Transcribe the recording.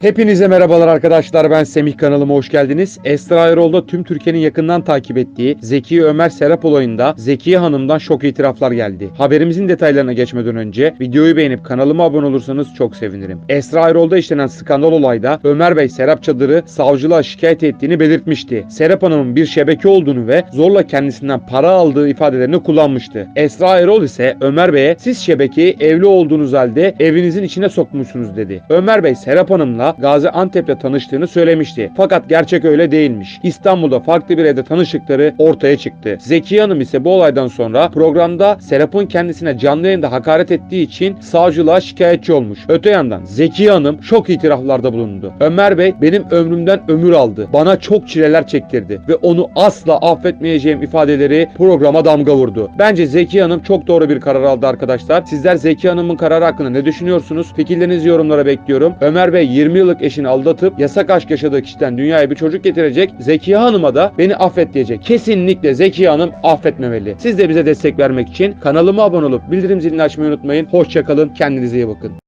Hepinize merhabalar arkadaşlar ben Semih kanalıma hoş geldiniz. Esra Erol'da tüm Türkiye'nin yakından takip ettiği Zeki Ömer Serap olayında Zekiye Hanım'dan şok itiraflar geldi. Haberimizin detaylarına geçmeden önce videoyu beğenip kanalıma abone olursanız çok sevinirim. Esra Erol'da işlenen skandal olayda Ömer Bey Serap Çadır'ı savcılığa şikayet ettiğini belirtmişti. Serap Hanım'ın bir şebeke olduğunu ve zorla kendisinden para aldığı ifadelerini kullanmıştı. Esra Erol ise Ömer Bey'e siz şebekeyi evli olduğunuz halde evinizin içine sokmuşsunuz dedi. Ömer Bey Serap Hanım'la Gaziantep'te tanıştığını söylemişti. Fakat gerçek öyle değilmiş. İstanbul'da farklı bir evde tanıştıkları ortaya çıktı. Zekiye Hanım ise bu olaydan sonra programda Serap'ın kendisine canlı yayında hakaret ettiği için savcılığa şikayetçi olmuş. Öte yandan Zekiye Hanım şok itiraflarda bulundu. Ömer Bey benim ömrümden ömür aldı. Bana çok çileler çektirdi ve onu asla affetmeyeceğim ifadeleri programa damga vurdu. Bence Zekiye Hanım çok doğru bir karar aldı arkadaşlar. Sizler Zekiye Hanım'ın kararı hakkında ne düşünüyorsunuz? Fikirlerinizi yorumlara bekliyorum. Ömer Bey 20 yıllık eşini aldatıp yasak aşk yaşadığı kişiden dünyaya bir çocuk getirecek. Zekiye Hanım'a da beni affet diyecek. Kesinlikle Zekiye Hanım affetmemeli. Siz de bize destek vermek için kanalıma abone olup bildirim zilini açmayı unutmayın. Hoşçakalın. Kendinize iyi bakın.